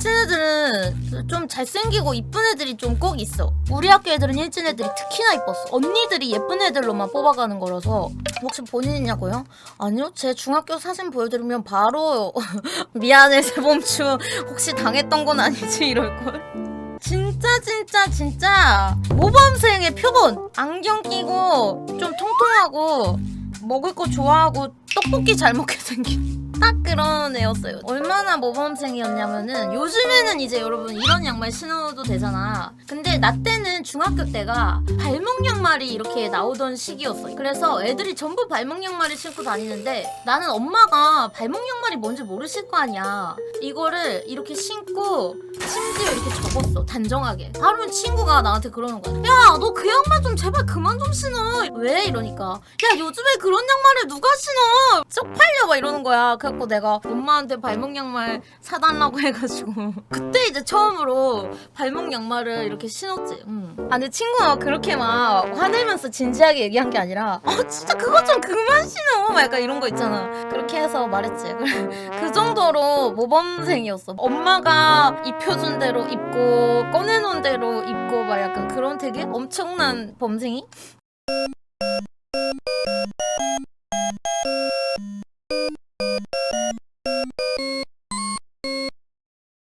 친애들은 좀 잘생기고 이쁜 애들이 좀 꼭 있어. 우리 학교 애들은 일진 애들이 특히나 이뻤어. 언니들이 예쁜 애들로만 뽑아가는 거라서 혹시 본인이냐고요? 아니요. 제 중학교 사진 보여드리면 바로 미안해 세범추 혹시 당했던 건 아니지 이럴걸. 진짜 진짜 진짜 모범생의 표본 안경 끼고 좀 통통하고 먹을 거 좋아하고 떡볶이 잘 먹게 생긴 딱 그런 애였어요. 얼마나 모범생이었냐면은 요즘에는 이제 여러분 이런 양말 신어도 되잖아. 근데 나 때는 중학교 때가 발목 양말이 이렇게 나오던 시기였어 그래서 애들이 전부 발목 양말을 신고 다니는데 나는 엄마가 발목 양말이 뭔지 모르실 거 아니야. 이거를 이렇게 신고 심지어 이렇게 접었어 단정하게. 하루는 친구가 나한테 그러는 거야 야 너 그 양말 좀 왜? 이러니까. 야 요즘에 그런 양말을 누가 신어? 쪽팔려 막 이러는 거야. 그래갖고 내가 엄마한테 발목 양말 사달라고 해가지고. 그때 이제 처음으로 발목 양말을 이렇게 신었지. 응. 아 근데 친구가 그렇게 막 화내면서 진지하게 얘기한 게 아니라 아 진짜 그거 좀 그만 신어! 막 약간 이런 거 있잖아. 그렇게 해서 말했지. 그 정도로 모범생이었어. 엄마가 입혀준 대로 입고 꺼내놓은 대로 입고 막 약간 그런 되게 엄청난 범생이? Thank you.